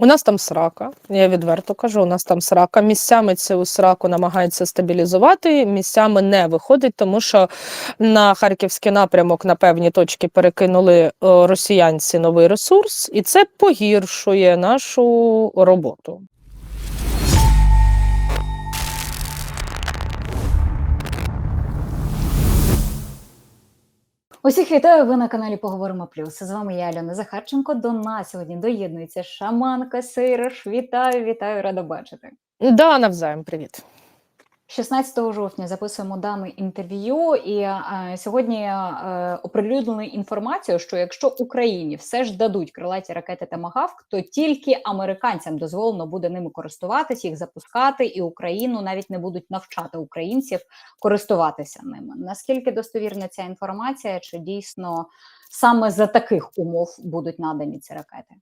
У нас там срака, я відверто кажу, у нас там срака. Місцями цю сраку намагаються стабілізувати, місцями не виходить, тому що на харківський напрямок на певні точки перекинули е, росіянці новий ресурс, і це погіршує нашу роботу. Усіх вітаю. Ви на каналі Поговоримо Плюс. З вами я Альона Захарченко. До нас сьогодні доєднується шаманка Сейраш. Вітаю, вітаю, рада бачити. Да, навзаєм, привіт. 16 жовтня записуємо дане інтерв'ю, і е, сьогодні е, оприлюднили інформацію, що якщо Україні все ж дадуть крилаті ракети Тамагавк, то тільки американцям дозволено буде ними користуватись, їх запускати, і Україну навіть не будуть навчати українців користуватися ними. Наскільки достовірна ця інформація? Чи дійсно саме за таких умов будуть надані ці ракети?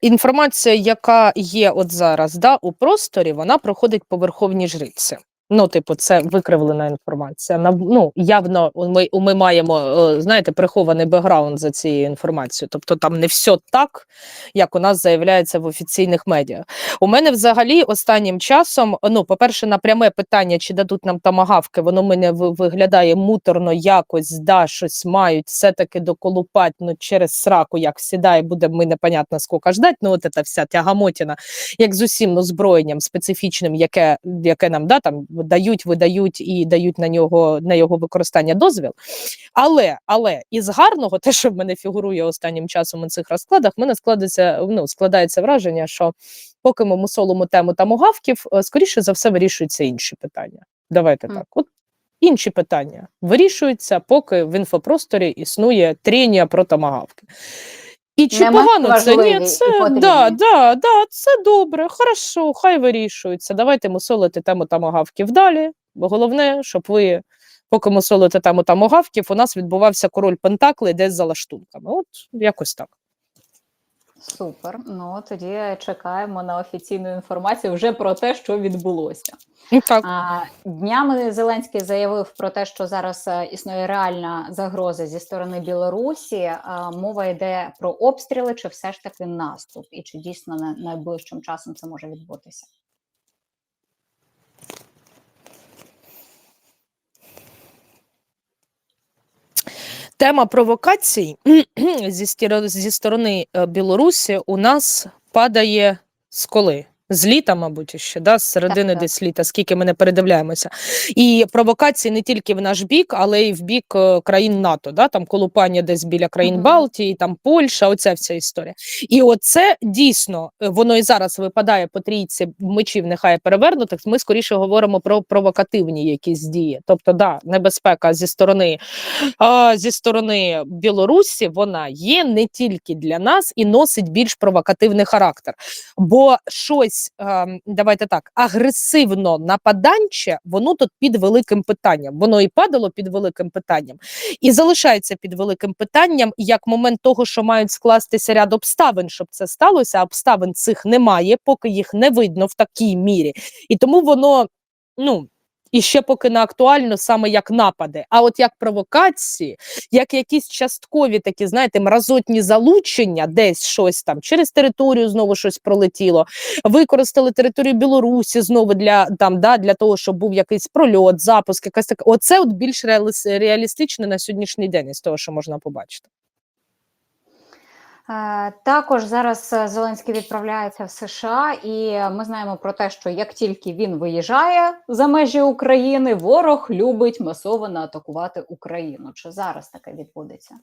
Інформація, яка є от зараз да, у просторі, вона проходить по верховній жриці. Ну, типу, це викривлена інформація. Ну явно ми, ми маємо е, знаєте, прихований бекграунд за цією інформацією. Тобто там не все так, як у нас заявляється в офіційних медіа. У мене взагалі останнім часом, ну, по-перше, на пряме питання, чи дадуть нам тамагавки, воно мене виглядає муторно, якось да, щось мають все-таки доколупать, ну через сраку, як сідає, буде ми непонятно скільки ждать. Ну, от ця вся тягамотіна, як з усім озброєнням специфічним, яке, яке нам да, там дають, видають і дають на нього на його використання дозвіл. Але але із гарного, те, що в мене фігурує останнім часом у цих розкладах, в мене складається ну, складається враження, що поки ми мусолимо тему тамогавків, е, скоріше за все вирішуються інші питання. Давайте Мгм. так. От інші питання вирішуються, поки в інфопросторі існує трінія про тамагавки. І чи Не погано це? Ні, це да, да, да, це добре, хорошо, хай вирішується. Давайте мусолити тему тамагавків далі. Бо головне, щоб ви, поки мусолите тему тамагавків, у нас відбувався король Пентакли десь за лаштунками. От якось так. Супер. Ну тоді чекаємо на офіційну інформацію вже про те, що відбулося. Так. А, днями Зеленський заявив про те, що зараз е, існує реальна загроза зі сторони Білорусі. А, мова йде про обстріли, чи все ж таки наступ, і чи дійсно на- найближчим часом це може відбутися? Тема провокацій зі, сторони е, Білорусі у нас падає з коли? З літа, мабуть, ще да? з середини так. десь літа, скільки ми не передивляємося. І провокації не тільки в наш бік, але й в бік е, країн НАТО. Да? Там колупання десь біля країн Мгм. Балтії, там Польща, оця вся історія. І оце дійсно е, воно і зараз випадає по трійці мечів, нехай перевернутих. Ми скоріше говоримо про провокативні якісь дії. Тобто, да, небезпека зі сторони а, зі сторони Білорусі вона є не тільки для нас і носить більш провокативний характер. Бо щось, ем, давайте так, агресивно нападанче, воно тут під великим питанням. Воно і падало під великим питанням, і залишається під великим питанням як момент того, що мають скластися ряд обставин, щоб це сталося. Обставин цих немає, поки їх не видно в такій мірі. І тому воно, ну. І ще поки не актуально саме як напади, а от як провокації, як якісь часткові такі, знаєте, мразотні залучення, десь щось там через територію знову щось пролетіло. Використали територію Білорусі знову для там, да, для того, щоб був якийсь прольот, запуск, якась така. Оце от більш реаліс- реалістично на сьогоднішній день із того, що можна побачити. Е, Також зараз е, Зеленський відправляється в США, і ми знаємо про те, що як тільки він виїжджає за межі України, ворог любить масово атакувати Україну. Чи зараз таке відбудеться?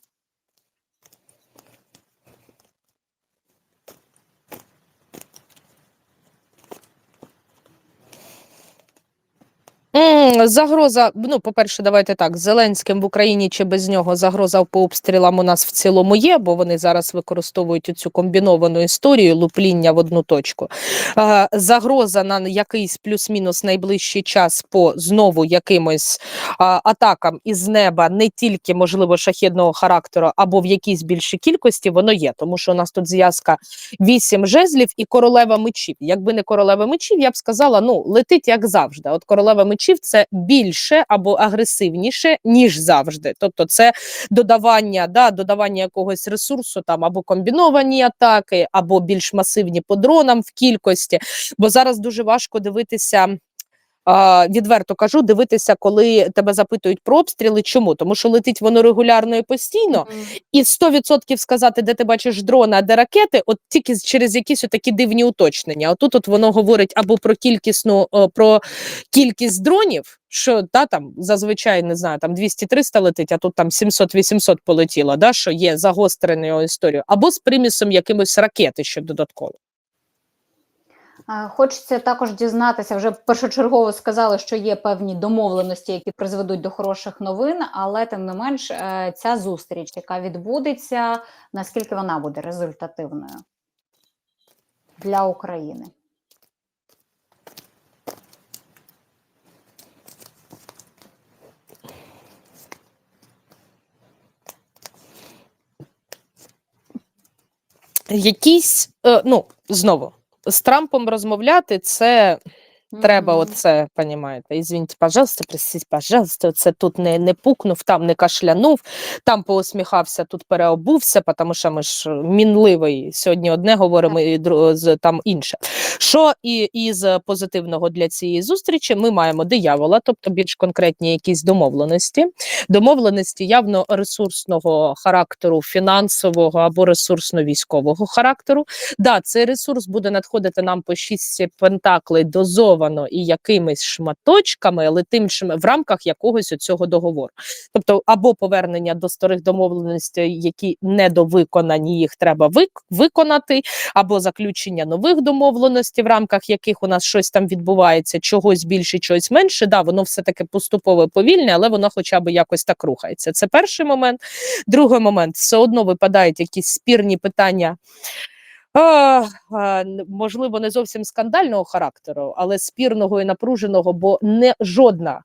Загроза, ну, по-перше, давайте так, Зеленським в Україні чи без нього загроза по обстрілам у нас в цілому є, бо вони зараз використовують цю комбіновану історію лупління в одну точку. Загроза на якийсь плюс-мінус найближчий час по знову якимось атакам із неба, не тільки можливо шахідного характеру, або в якійсь більшій кількості, воно є, тому що у нас тут зв'язка вісім жезлів і королева мечів. Якби не королева мечів, я б сказала, ну летить як завжди. От королева мечів це більше або агресивніше, ніж завжди. Тобто, це додавання, да, додавання якогось ресурсу, там або комбіновані атаки, або більш масивні по дронам в кількості. Бо зараз дуже важко дивитися. Відверто кажу, дивитися, коли тебе запитують про обстріли. Чому? Тому що летить воно регулярно і постійно, і 100% сказати, де ти бачиш дрона, а де ракети, от тільки через якісь такі дивні уточнення. Отут от воно говорить або про кількісну про кількість дронів, що та там зазвичай не знаю, там 200-300 летить, а тут там 700-800 полетіло, да, що є загостреною історією, або з примісом якимось ракети ще додатково. Хочеться також дізнатися. Вже першочергово сказали, що є певні домовленості, які призведуть до хороших новин, але тим не менш, е, ця зустріч, яка відбудеться, наскільки вона буде результативною для України? Якісь, е, ну знову з Трампом розмовляти це Треба Мгм. оце, понімаєте, извините, пожалуйста, простіть, пожалуйста, це тут не, не пукнув, там не кашлянув, там поусміхався, тут переобувся, тому що ми ж мінливий. Сьогодні одне говоримо, і там інше. Що і із позитивного для цієї зустрічі ми маємо диявола, тобто більш конкретні якісь домовленості. Домовленості явно ресурсного характеру, фінансового або ресурсно-військового характеру. Да, цей ресурс буде надходити нам по шість пентаклей дозовано і якимись шматочками, але тим в рамках якогось цього договору. Тобто, або повернення до старих домовленостей, які недовиконані, їх треба вик- виконати, або заключення нових домовленостей, в рамках яких у нас щось там відбувається, чогось більше, чогось менше. Да, воно все таки поступово повільне, але воно хоча б якось так рухається. Це перший момент. Другий момент все одно випадають якісь спірні питання. Можливо, не зовсім скандального характеру, але спірного і напруженого, бо не жодна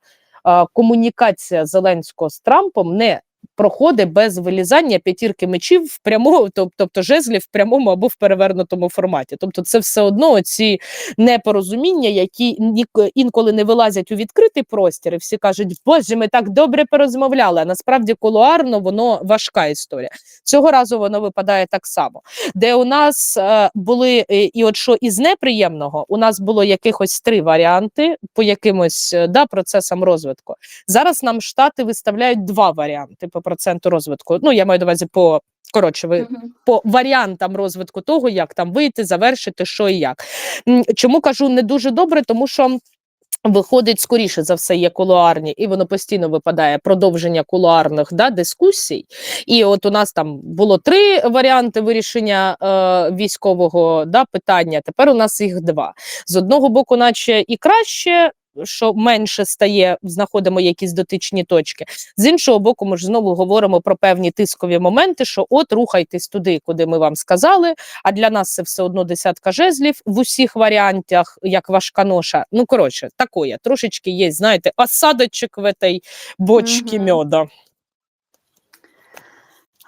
комунікація Зеленського з Трампом не проходить без вилізання п'ятірки мечів в прямому, тобто жезлів в прямому або в перевернутому форматі. Тобто, це все одно ці непорозуміння, які інколи не вилазять у відкритий простір, і всі кажуть, боже, ми так добре порозмовляли. А насправді кулуарно воно важка історія. Цього разу воно випадає так само де у нас е, були е, і от що із неприємного, у нас було якихось три варіанти по якимось е, да, процесам розвитку. Зараз нам штати виставляють два варіанти по проценту розвитку. Ну я маю на увазі по коротше, ви Мгм. по варіантам розвитку того, як там вийти, завершити, що і як. Чому кажу не дуже добре, тому що. Виходить, скоріше за все, є кулуарні, і воно постійно випадає продовження кулуарних да, дискусій. І от у нас там було три варіанти вирішення е, військового да, питання. Тепер у нас їх два. З одного боку, наче і краще. Що менше стає, знаходимо якісь дотичні точки. З іншого боку, ми ж знову говоримо про певні тискові моменти, що от рухайтесь туди, куди ми вам сказали. А для нас це все одно десятка жезлів в усіх варіантах, як важка ноша. Ну коротше, такое. Трошечки є, знаєте, осадочок в этой бочці Мгм. меда.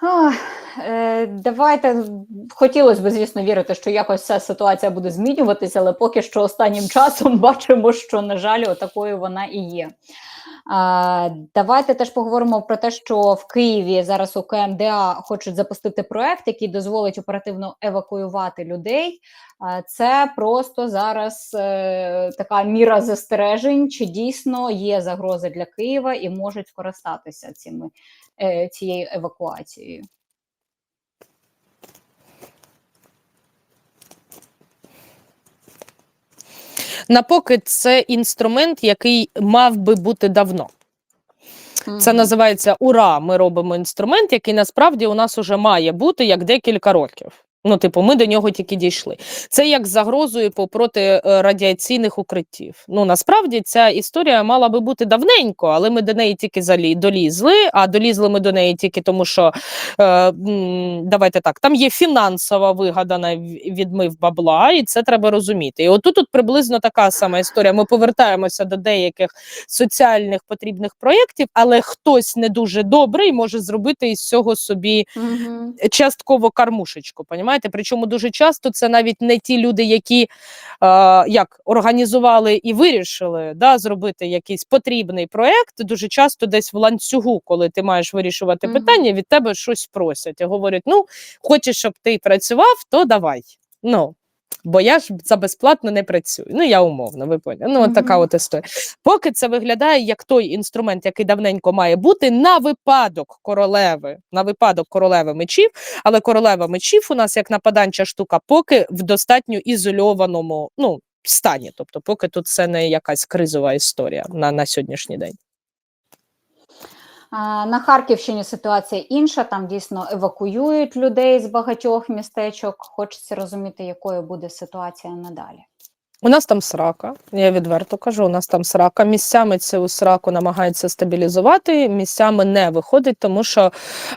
Ах, е, Давайте хотілося б, звісно, вірити, що якось ця ситуація буде змінюватися, але поки що останнім часом бачимо, що, на жаль, отакою вона і є. А, Давайте теж поговоримо про те, що в Києві зараз у КМДА хочуть запустити проект, який дозволить оперативно евакуювати людей. А, Це просто зараз е, така міра застережень, чи дійсно є загрози для Києва і можуть скористатися цими цією евакуацією. Напоки це інструмент, який мав би бути давно. Це називається ура. Ми робимо інструмент, який насправді у нас уже має бути як декілька років. Ну, типу, ми до нього тільки дійшли. Це як загрозою проти е, радіаційних укриттів. Ну насправді ця історія мала би бути давненько, але ми до неї тільки залі долізли. А долізли ми до неї тільки тому, що е, давайте так, там є фінансова вигадана відмив бабла, і це треба розуміти. І отут тут приблизно така сама історія. Ми повертаємося до деяких соціальних потрібних проєктів, але хтось не дуже добрий може зробити із цього собі Угу. частково кармушечку. Понімаєте? Причому дуже часто це навіть не ті люди, які е, як організували і вирішили да, зробити якийсь потрібний проект. Дуже часто десь в ланцюгу, коли ти маєш вирішувати питання, від тебе щось просять і говорять: ну, хочеш, щоб ти працював, то давай. Ну. Бо я ж за безплатно не працюю. Ну, я умовно, ви поняли. Ну, от така от історія. Поки це виглядає як той інструмент, який давненько має бути на випадок королеви, на випадок королеви мечів, але королева мечів у нас як нападанча штука, поки в достатньо ізольованому ну, стані. Тобто, поки тут це не якась кризова історія на, на сьогоднішній день. На Харківщині ситуація інша. Там дійсно евакуюють людей з багатьох містечок. Хочеться розуміти, якою буде ситуація надалі. У нас там срака, я відверто кажу, у нас там срака. Місцями цю сраку намагаються стабілізувати, місцями не виходить, тому що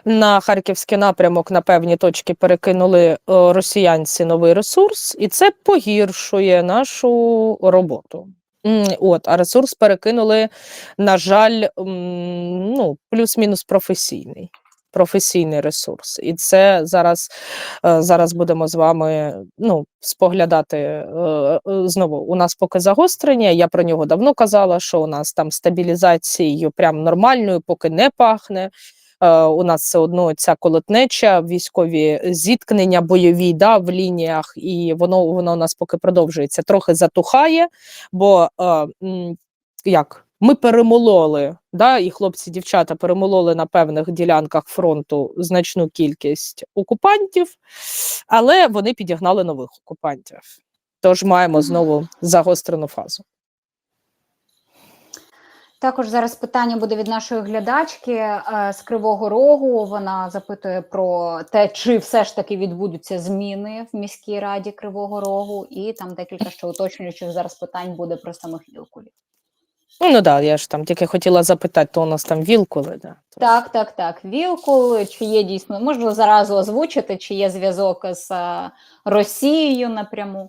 на харківський напрямок на певні точки перекинули е, росіянці новий ресурс, і це погіршує нашу роботу. От, а ресурс перекинули, на жаль, ну, плюс-мінус професійний. Професійний ресурс, і це зараз е, зараз будемо з вами ну, споглядати е, е, знову. У нас поки загострення. Я про нього давно казала, що у нас там стабілізацією прям нормальною, поки не пахне. Е, у нас все одно ця колотнеча, військові зіткнення, бойові да, в лініях, і воно воно у нас поки продовжується. Трохи затухає, бо е, як ми перемололи, да, і хлопці, дівчата перемололи на певних ділянках фронту значну кількість окупантів, але вони підігнали нових окупантів. Тож маємо знову загострену фазу. Також зараз питання буде від нашої глядачки е, з Кривого Рогу. Вона запитує про те, чи все ж таки відбудуться зміни в міській раді Кривого Рогу, і там декілька ще уточнюючих зараз питань буде про самих вілкулів. Ну, ну да, я ж там тільки хотіла запитати, то у нас там вілкули. Да. Так, так, так. Вілкул, чи є дійсно, можна заразу озвучити, чи є зв'язок з е, Росією напряму.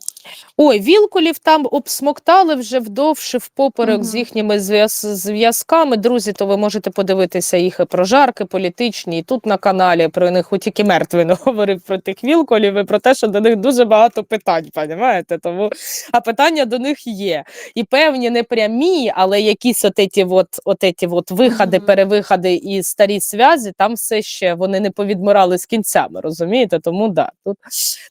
Ой, вілкулів там обсмоктали вже вдовше впоперек з їхніми зв'яз- зв'язками. Друзі, то ви можете подивитися їх і прожарки політичні, і тут на каналі про них хоч тільки мертвий не говорив про тих вілкулів і про те, що до них дуже багато питань, понімаєте? Тому а питання до них є. І певні не прямі, але якісь от еті от, от, еті от виходи, Мгм. перевиходи і старі зв'язі, там все ще вони не повідмирали з кінцями, розумієте? Тому да, тут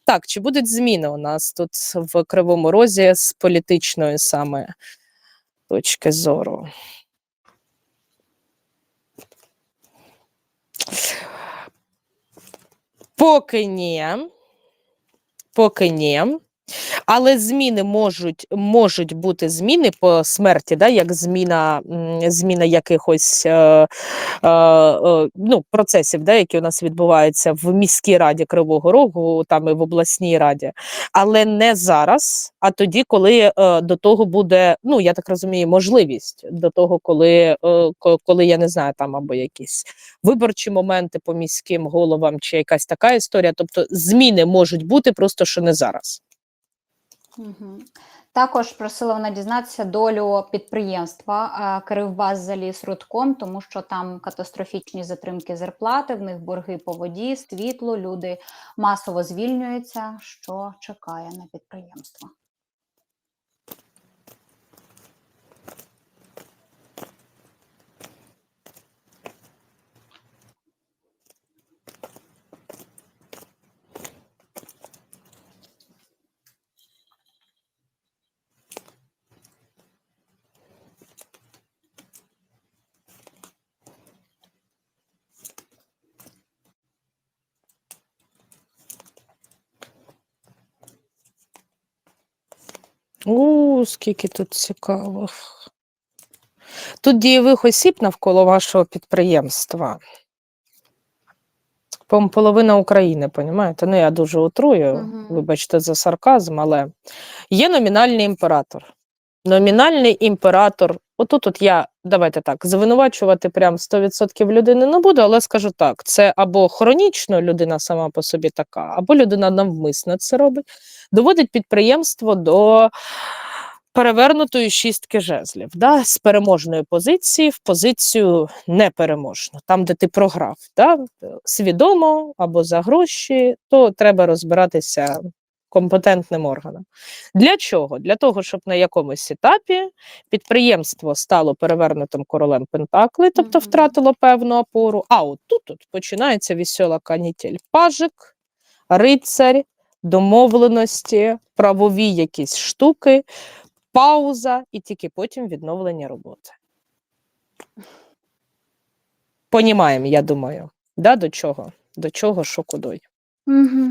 так, чи будуть зміни у нас тут в Кривому Розі з політичної саме точки зору? Поки ні. Поки ні. Але зміни можуть, можуть бути зміни по смерті, да, як зміна, зміна якихось е, е, е, ну, процесів, да, які у нас відбуваються в міській раді Кривого Рогу, там і в обласній раді, але не зараз, а тоді, коли е, до того буде, ну я так розумію, можливість до того, коли, е, коли я не знаю, там або якісь виборчі моменти по міським головам, чи якась така історія. Тобто зміни можуть бути, просто що не зараз. Також просила вона дізнатися долю підприємства Кривбас заліз рудком, тому що там катастрофічні затримки зарплати, в них борги по воді, світло, люди масово звільнюються. Що чекає на підприємство? У, скільки тут цікавих. Тут дієвих осіб навколо вашого підприємства. по- половина України, понімаєте? Ну, я дуже отрую, uh -huh. вибачте за сарказм, але є номінальний імператор. Номінальний імператор. Отут от я, давайте так, звинувачувати прям 100% людини не буду, але скажу так: це або хронічно людина сама по собі така, або людина навмисно це робить, доводить підприємство до перевернутої шістки жезлів, да, з переможної позиції в позицію непереможну, там, де ти програв, да, свідомо або за гроші, то треба розбиратися компетентним органам. Для чого? Для того, щоб на якомусь етапі підприємство стало перевернутим королем Пентакли, тобто втратило певну опору. А от тут от починається весела канітель. Пажик, рицарь, домовленості, правові якісь штуки, пауза і тільки потім відновлення роботи. Понімаємо, я думаю, да, до чого? До чого, що кудой. Угу.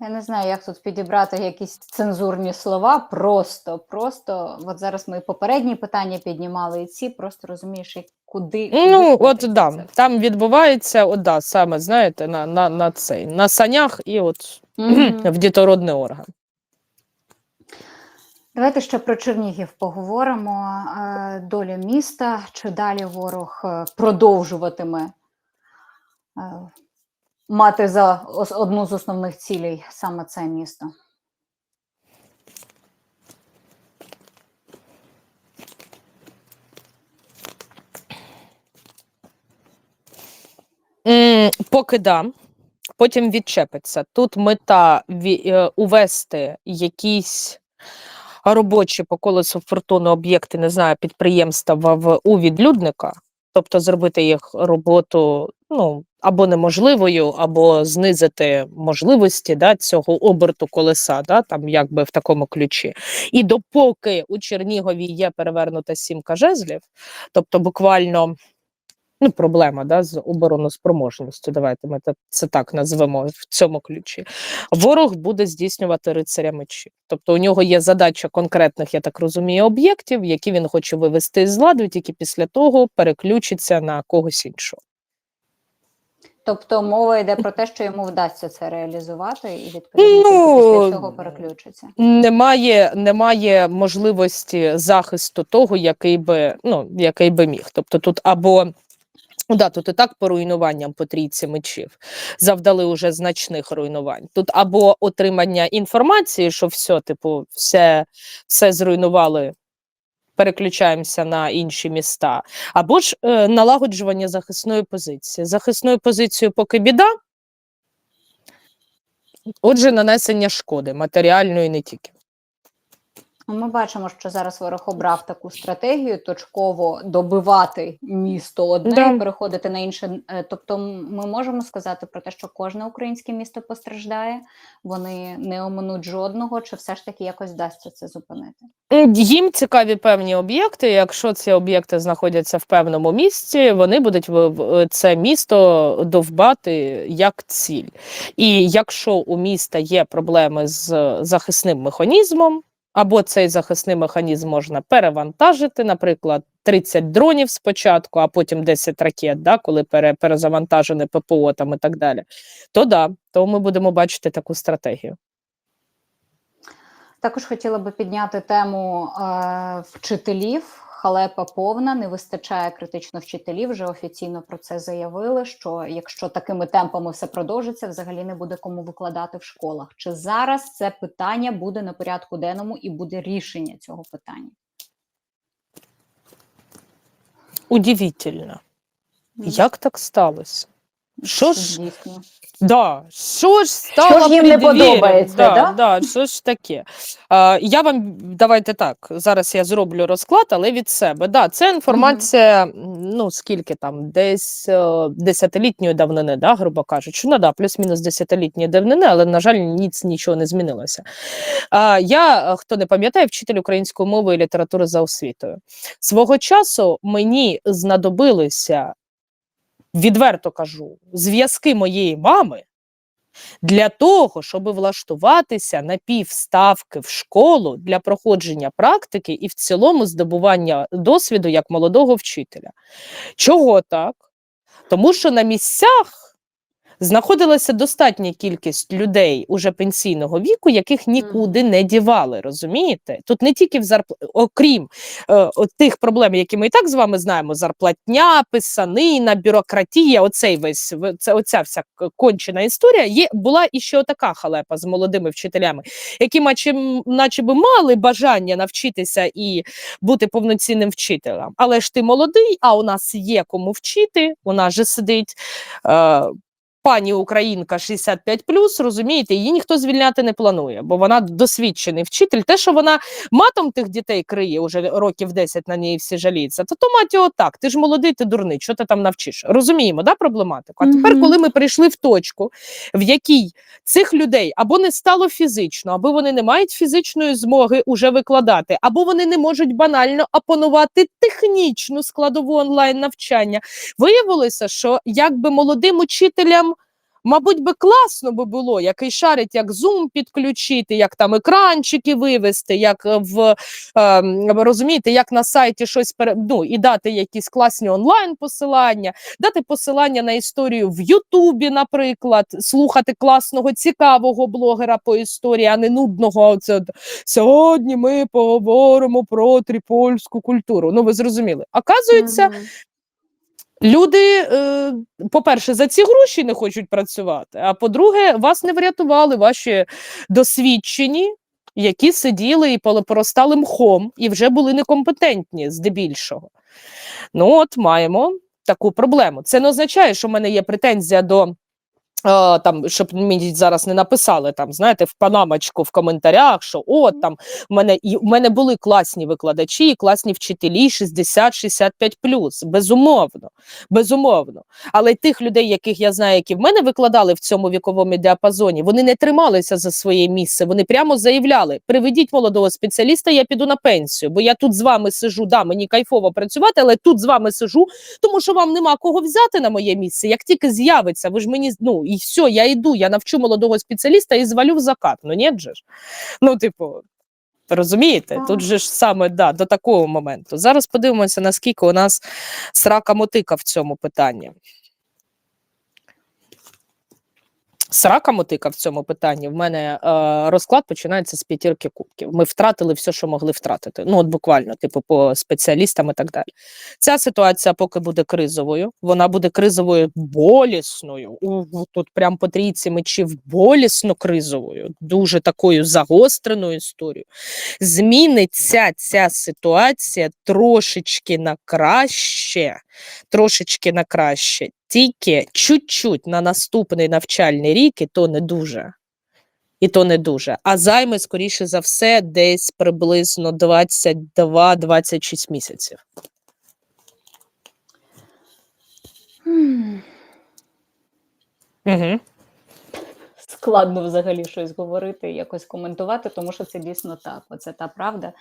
Я не знаю, як тут підібрати якісь цензурні слова. Просто, просто, от зараз ми попередні питання піднімали, і ці просто розумієш, куди. Ну, от да, це. там відбувається, от да, саме, знаєте, на, на, на цей, на санях і от Мгм. в дітородний орган. Давайте ще про Чернігів поговоримо. Доля міста чи далі ворог е, продовжуватиме е, мати за одну з основних цілей саме це місто. Поки да, потім відчепиться. Тут мета е, увести якісь робочі по колесу фортуни об'єкти, не знаю, підприємства в у відлюдника, тобто зробити їх роботу ну, або неможливою, або знизити можливості да, цього оберту колеса, да, там якби в такому ключі. І допоки у Чернігові є перевернута сімка жезлів, тобто буквально ну, проблема да, з обороноспроможністю. Давайте ми це- так назвемо в цьому ключі. Ворог буде здійснювати рицаря мечів. Тобто у нього є задача конкретних, я так розумію, об'єктів, які він хоче вивести з ладу, тільки після того переключиться на когось іншого. Тобто мова йде про те, що йому вдасться це реалізувати, і відповідно Ну, після цього переключиться. Немає, немає можливості захисту того, який би, ну, який би міг. Тобто тут або Ну да, тут і так по руйнуванням по трійці мечів завдали уже значних руйнувань. Тут або отримання інформації, що все, типу, все, все зруйнували, переключаємося на інші міста, або ж е, налагоджування захисної позиції. Захисною позицією поки біда. Отже, нанесення шкоди матеріальної не тільки. Ну, Ми бачимо, що зараз ворог обрав таку стратегію точково добивати місто одне Да. і переходити на інше. Е, Тобто, ми можемо сказати про те, що кожне українське місто постраждає, вони не оминуть жодного, чи все ж таки якось вдасться це зупинити? Їм цікаві певні об'єкти. Якщо ці об'єкти знаходяться в певному місці, вони будуть в- це місто довбати як ціль. І якщо у міста є проблеми з захисним механізмом, або цей захисний механізм можна перевантажити, наприклад, 30 дронів спочатку, а потім 10 ракет, да, коли пере, перезавантажене ППО там і так далі, то да, то ми будемо бачити таку стратегію. Також хотіла би підняти тему е, вчителів. Халепа повна, не вистачає критично вчителів. Вже офіційно про це заявили. Що якщо такими темпами все продовжиться, взагалі не буде кому викладати в школах. Чи зараз це питання буде на порядку денному і буде рішення цього питання? Удивительно. Як так сталося? Що ж, да, що ж стало ж їм не подобається, да, да? да, що ж таке? А, я вам давайте так. Зараз я зроблю розклад, але від себе. Да, це інформація, ну скільки там, десь е, десятилітньої давнини, да, грубо кажучи. Ну да, плюс-мінус десятилітньої давнини, але на жаль, ніц нічого не змінилося. А, я, е, хто не пам'ятає, вчитель української мови і літератури за освітою. Свого часу мені знадобилися, відверто кажу, зв'язки моєї мами для того, щоб влаштуватися на півставки в школу для проходження практики і в цілому здобування досвіду як молодого вчителя. Чого так? Тому що на місцях знаходилася достатня кількість людей уже пенсійного віку, яких нікуди не дівали. Розумієте? Тут не тільки в зарп... окрім е, тих проблем, які ми і так з вами знаємо: зарплатня, писанина, бюрократія. Оцей весь це оця вся кончена історія. Є була і ще така халепа з молодими вчителями, які, наче, наче би мали бажання навчитися і бути повноцінним вчителем. Але ж ти молодий, а у нас є кому вчити. У нас же сидить. Е, Пані Українка 65 розумієте, її ніхто звільняти не планує, бо вона досвідчений вчитель. Те, що вона матом тих дітей криє уже років 10 на неї всі жаліються, то то мать його так. Ти ж молодий, ти дурний, що ти там навчиш? Розуміємо, да, проблематику. А тепер, коли ми прийшли в точку, в якій цих людей або не стало фізично, або вони не мають фізичної змоги уже викладати, або вони не можуть банально опанувати технічну складову онлайн навчання. Виявилося, що якби молодим учителям. Мабуть, би класно би було, який шарить, як Zoom підключити, як там екранчики вивести, як е, в е, розумієте, як на сайті щось пере, ну, і дати якісь класні онлайн посилання, дати посилання на історію в Ютубі, наприклад, слухати класного, цікавого блогера по історії, а не нудного. Оце, Сьогодні ми поговоримо про трипольську культуру. Ну, ви зрозуміли. Оказується. Люди, е, по-перше, за ці гроші не хочуть працювати. А по-друге, вас не врятували ваші досвідчені, які сиділи і поростали мхом, і вже були некомпетентні здебільшого. Ну, от маємо таку проблему. Це не означає, що в мене є претензія до. Там, щоб мені зараз не написали там, знаєте, в панамочку в коментарях, що от там в мене і в мене були класні викладачі, і класні вчителі 60-65 безумовно, безумовно. Але тих людей, яких я знаю, які в мене викладали в цьому віковому діапазоні, вони не трималися за своє місце. Вони прямо заявляли: приведіть молодого спеціаліста, я піду на пенсію, бо я тут з вами сижу. Да, мені кайфово працювати, але тут з вами сижу, тому що вам нема кого взяти на моє місце. Як тільки з'явиться, ви ж мені ну і все, я йду, я навчу молодого спеціаліста і звалю в закат. Ну ні же ж. Ну, типу. Розумієте, а. тут же ж саме да, до такого моменту. Зараз подивимося, наскільки у нас срака мотика в цьому питанні. Срака мотика в цьому питанні. В мене е, розклад починається з п'ятірки кубків. Ми втратили все, що могли втратити. Ну, от буквально, типу, по спеціалістам і так далі. Ця ситуація поки буде кризовою. Вона буде кризовою болісною. У, тут прям по трійці мечів болісно кризовою, дуже такою загостреною історією. Зміниться ця ситуація трошечки на краще, трошечки на краще, тільки чуть-чуть на наступний навчальний рік, і то не дуже. І то не дуже. А займе, скоріше за все, десь приблизно 22-26 місяців. Угу. Складно взагалі щось говорити, якось коментувати, тому що це дійсно так. Оце та правда,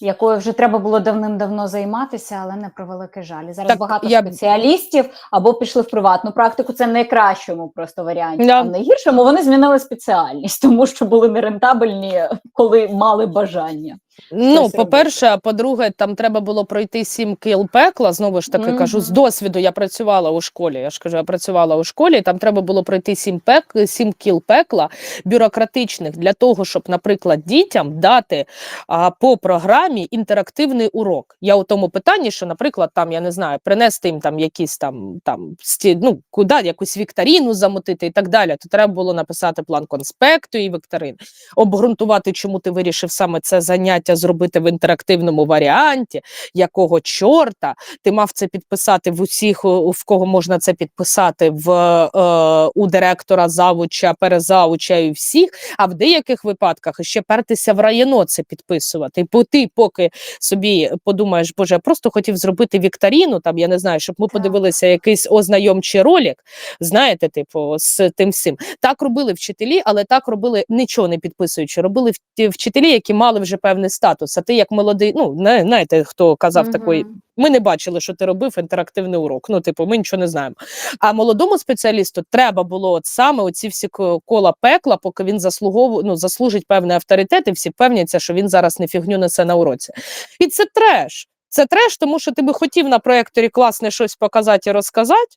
якою вже треба було давним-давно займатися, але не про великий жаль. І Зараз Так, багато я- спеціалістів або пішли в приватну практику. Це найкращому просто варіанті. Да. А в найгіршому вони змінили спеціальність, тому що були нерентабельні, коли мали бажання. Ну, по-перше, а по-друге, там треба було пройти сім кіл пекла. Знову ж таки кажу, з досвіду я працювала у школі. Я ж кажу, я працювала у школі. Там треба було пройти сім пек, сім кіл пекла бюрократичних для того, щоб, наприклад, дітям дати а, по програмі інтерактивний урок. Я у тому питанні, що, наприклад, там я не знаю, принести їм там якісь там там сті, ну, куди якусь вікторіну замотити і так далі. То треба було написати план конспекту і вікторин, обґрунтувати, чому ти вирішив саме це заняття зробити в інтерактивному варіанті, якого чорта ти мав це підписати в усіх, в кого можна це підписати в е, у директора, завуча, перезавуча і всіх. А в деяких випадках ще пертися в районо це підписувати. Бо ти поки собі подумаєш, боже, я просто хотів зробити вікторіну, там я не знаю, щоб ми Так. подивилися якийсь ознайомчий ролик. Знаєте, типу, з тим всім. Так робили вчителі, але так робили нічого не підписуючи. Робили вчителі, які мали вже певний статус. А ти як молодий, ну не знаєте, хто казав такої. Мгм. Ми не бачили, що ти робив інтерактивний урок. Ну, типу, ми нічого не знаємо. А молодому спеціалісту треба було от саме оці всі ко- кола пекла, поки він заслуговує, ну, заслужить певний авторитет, і всі певняться, що він зараз не фігню несе на уроці. І це треш. Це треш, тому що ти би хотів на проєкторі класне щось показати і розказати.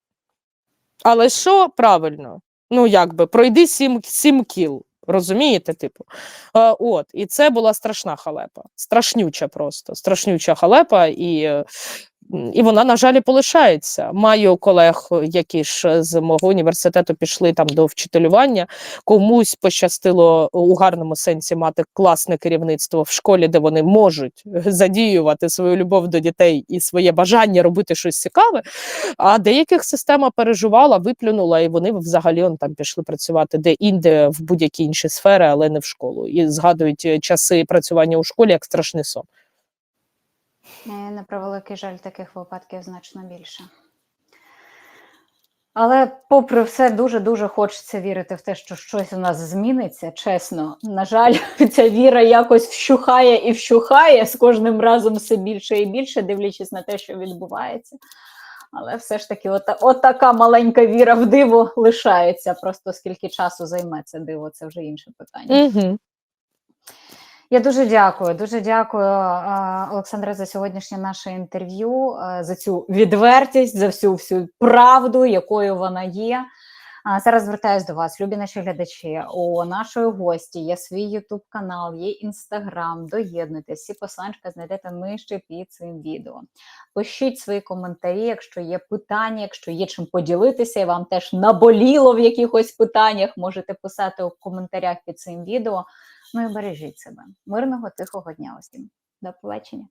Але що правильно? Ну, якби пройди сім, сім кіл. Розумієте, типу, е, от і це була страшна халепа, страшнюча просто, страшнюча халепа, і, і вона, на жаль, полишається. Маю колег, які ж з мого університету пішли там до вчителювання. Комусь пощастило у гарному сенсі мати класне керівництво в школі, де вони можуть задіювати свою любов до дітей і своє бажання робити щось цікаве. А деяких система переживала, виплюнула, і вони взагалі он там пішли працювати де-інде в будь-які інші сфери, але не в школу. І згадують е, часи працювання у школі як страшний сон. Е, На превеликий жаль, таких випадків значно більше. Але, попри все, дуже-дуже хочеться вірити в те, що щось у нас зміниться. Чесно, на жаль, ця віра якось вщухає і вщухає з кожним разом все більше і більше, дивлячись на те, що відбувається. Але все ж таки, от, от така маленька віра в диво лишається. Просто скільки часу займе це диво, це вже інше питання. Угу. Я дуже дякую. Дуже дякую, е, Олександре, за сьогоднішнє наше інтерв'ю, е, за цю відвертість, за всю всю правду, якою вона є. Зараз звертаюсь до вас, любі наші глядачі. У нашої гості є свій Ютуб канал, є інстаграм. Доєднуйтесь, всі посланчика знайдете нижче під цим відео. Пишіть свої коментарі, якщо є питання, якщо є чим поділитися, і вам теж наболіло в якихось питаннях. Можете писати у коментарях під цим відео. Ну і бережіть себе. Мирного тихого дня усім. До побачення.